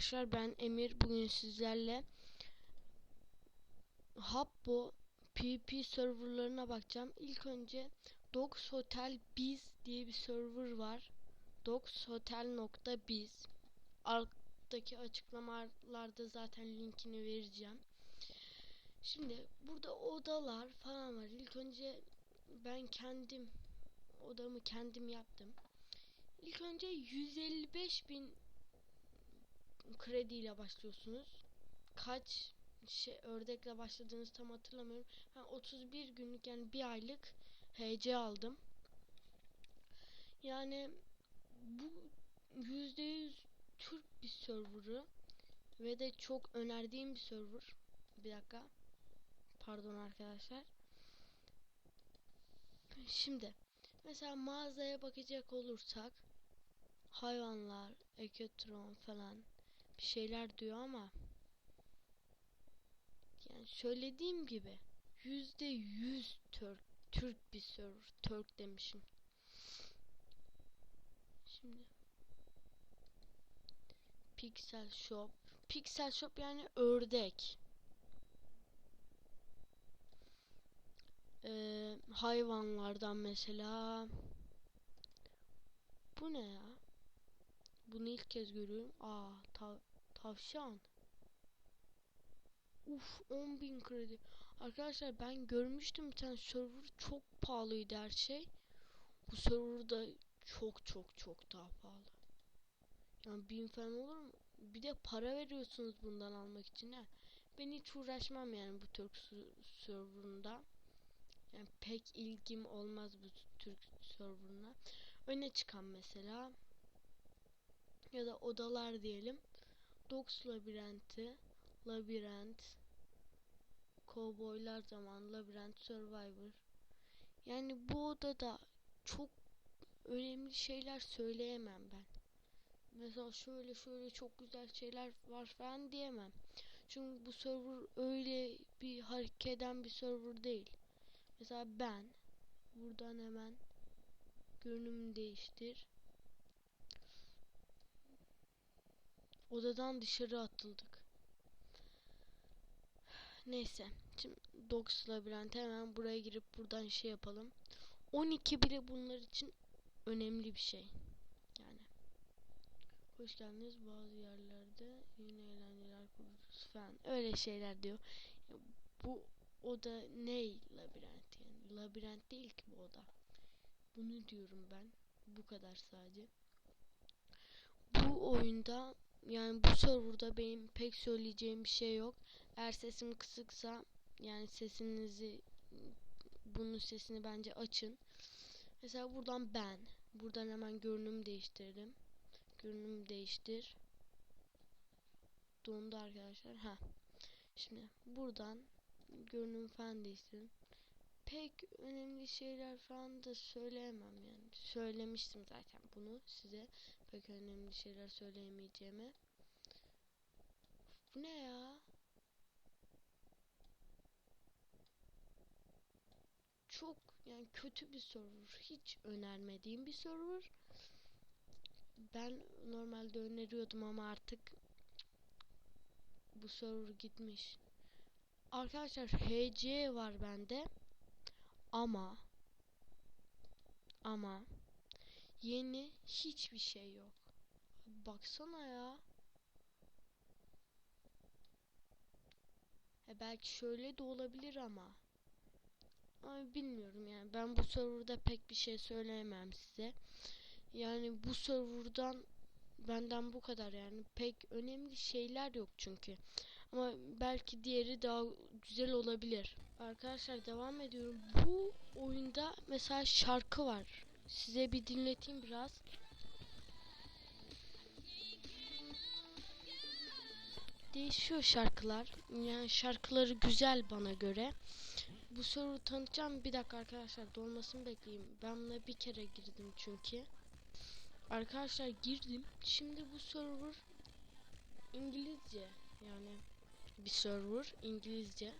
arkadaşlar ben Emir bugün sizlerle Habbo PvP serverlarına bakacağım. İlk önce Dogs Hotel Biz diye bir server var. dogshotel.biz Alttaki açıklamalarda zaten linkini vereceğim. Şimdi burada odalar falan var. İlk önce ben kendim odamı kendim yaptım. İlk önce 155 bin krediyle başlıyorsunuz. Kaç şey ördekle başladığınızı tam hatırlamıyorum. Ben 31 günlük yani bir aylık HC aldım. Yani bu %100 Türk bir serverı ve de çok önerdiğim bir server. Bir dakika. Pardon arkadaşlar. Şimdi mesela mağazaya bakacak olursak hayvanlar, ekotron falan bir şeyler diyor ama yani söylediğim gibi yüzde yüz Türk Türk bir server Türk demişim. Şimdi Pixel Shop Pixel Shop yani ördek. Ee, hayvanlardan mesela bu ne ya? Bunu ilk kez görüyorum. Aa ta tavşan. Uf 10.000 kredi. Arkadaşlar ben görmüştüm bir tane server çok pahalıydı her şey. Bu serverda çok çok çok daha pahalı. Yani bin falan olur mu? Bir de para veriyorsunuz bundan almak için ha. Ben hiç uğraşmam yani bu Türk serverında. Yani pek ilgim olmaz bu Türk serverına. Öne çıkan mesela ya da odalar diyelim. Dogs labirenti, labirent, kovboylar zaman, labirent, survivor. Yani bu odada çok önemli şeyler söyleyemem ben. Mesela şöyle şöyle çok güzel şeyler var falan diyemem. Çünkü bu server öyle bir hareket eden bir server değil. Mesela ben buradan hemen görünümü değiştir. Odadan dışarı atıldık. Neyse. Şimdi Dogs labirent hemen buraya girip buradan şey yapalım. 12 bile bunlar için önemli bir şey. Yani. Hoş geldiniz bazı yerlerde yine eğlenceler kururuz falan. Öyle şeyler diyor. Bu oda ne labirent yani. Labirent değil ki bu oda. Bunu diyorum ben. Bu kadar sadece. Bu oyunda yani bu serverda benim pek söyleyeceğim bir şey yok. Eğer sesim kısıksa yani sesinizi bunun sesini bence açın. Mesela buradan ben. Buradan hemen görünüm değiştirdim. Görünüm değiştir. Dondu arkadaşlar. Ha. Şimdi buradan görünüm falan değiştirdim. Pek önemli şeyler falan da söyleyemem yani. Söylemiştim zaten bunu size. Pek önemli şeyler söyleyemeyeceğimi. Bu ne ya? Çok yani kötü bir server. Hiç önermediğim bir server. Ben normalde öneriyordum ama artık bu server gitmiş. Arkadaşlar HC var bende. Ama ama yeni hiçbir şey yok. Baksana ya. E belki şöyle de olabilir ama. Ay bilmiyorum yani. Ben bu serverda pek bir şey söyleyemem size. Yani bu serverdan benden bu kadar yani. Pek önemli şeyler yok çünkü. Ama belki diğeri daha güzel olabilir. Arkadaşlar devam ediyorum. Bu oyunda mesela şarkı var. Size bir dinleteyim biraz. Değişiyor şarkılar. Yani şarkıları güzel bana göre. Bu soru tanıtacağım. Bir dakika arkadaşlar dolmasını bekleyeyim. Ben buna bir kere girdim çünkü. Arkadaşlar girdim. Şimdi bu server İngilizce yani bir server İngilizce.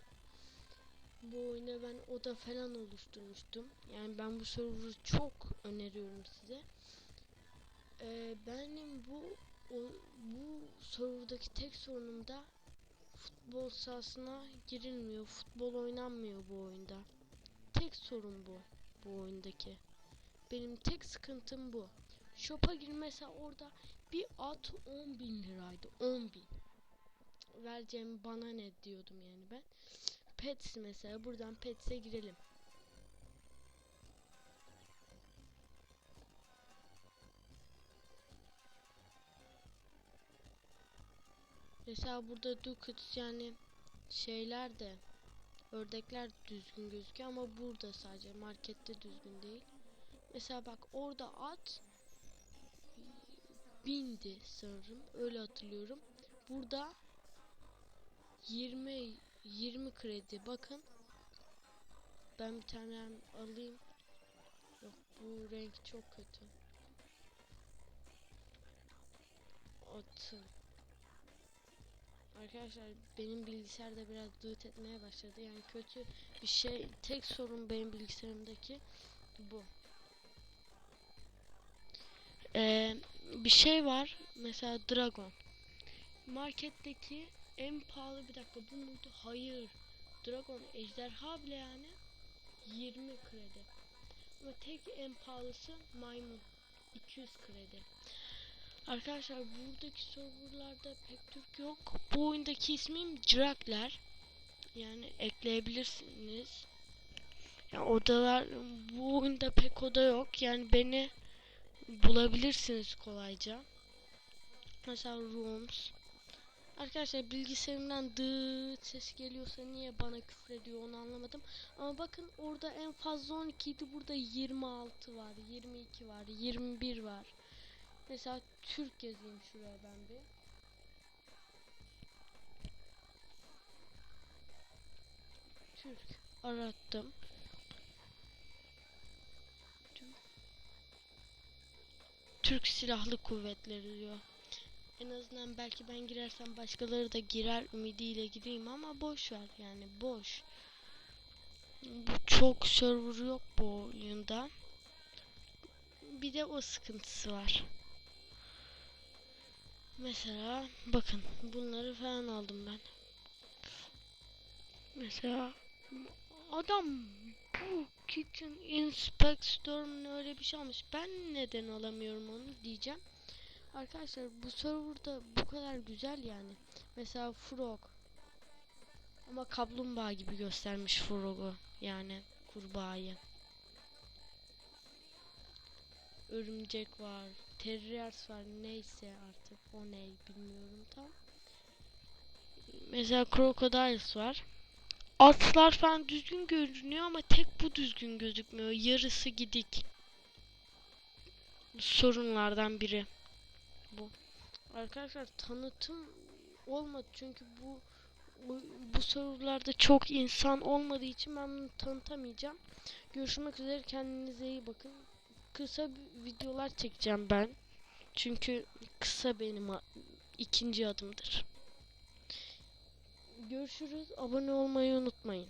Bu oyuna ben oda falan oluşturmuştum. Yani ben bu server'ı çok öneriyorum size. Ee, benim bu o, bu serverdaki tek sorunum da futbol sahasına girilmiyor. Futbol oynanmıyor bu oyunda. Tek sorun bu. Bu oyundaki. Benim tek sıkıntım bu. Shop'a gir mesela orada bir at 10 bin liraydı. 10 bin. Vereceğim bana ne diyordum yani. Pets mesela buradan Pets'e girelim. Mesela burada Ducat yani şeyler de ördekler düzgün gözüküyor ama burada sadece markette düzgün değil. Mesela bak orada at bindi sanırım öyle hatırlıyorum. Burada 20 20 kredi bakın. Ben bir tane alayım. Yok bu renk çok kötü. Atın. Arkadaşlar benim bilgisayarda biraz dıt etmeye başladı. Yani kötü bir şey. Tek sorun benim bilgisayarımdaki bu. Ee, bir şey var. Mesela Dragon. Marketteki en pahalı bir dakika bu muydu? Hayır. Dragon ejderha bile yani 20 kredi. Ama tek en pahalısı maymun. 200 kredi. Arkadaşlar buradaki serverlarda pek Türk yok. Bu oyundaki ismim Drakler. Yani ekleyebilirsiniz. Yani odalar bu oyunda pek oda yok. Yani beni bulabilirsiniz kolayca. Mesela rooms. Arkadaşlar bilgisayarımdan dıt ses geliyorsa niye bana küfür ediyor onu anlamadım. Ama bakın orada en fazla 12 idi. Burada 26 var, 22 var, 21 var. Mesela Türk yazayım şuraya ben bir. Türk arattım. Türk Silahlı Kuvvetleri diyor. En azından belki ben girersem başkaları da girer ümidiyle gireyim ama boş ver yani boş. Bu çok server yok bu oyunda. Bir de o sıkıntısı var. Mesela bakın bunları falan aldım ben. Mesela adam bu Kitchen Inspector'un öyle bir şey almış. Ben neden alamıyorum onu diyeceğim. Arkadaşlar bu serverda bu kadar güzel yani. Mesela Frog. Ama kaplumbağa gibi göstermiş Frog'u. Yani kurbağayı. Örümcek var. Terriers var. Neyse artık. O ne bilmiyorum tam. Mesela Crocodiles var. Atlar falan düzgün görünüyor ama tek bu düzgün gözükmüyor. Yarısı gidik. Sorunlardan biri. Arkadaşlar tanıtım olmadı çünkü bu bu, sorularda çok insan olmadığı için ben bunu tanıtamayacağım. Görüşmek üzere kendinize iyi bakın. Kısa videolar çekeceğim ben. Çünkü kısa benim ikinci adımdır. Görüşürüz. Abone olmayı unutmayın.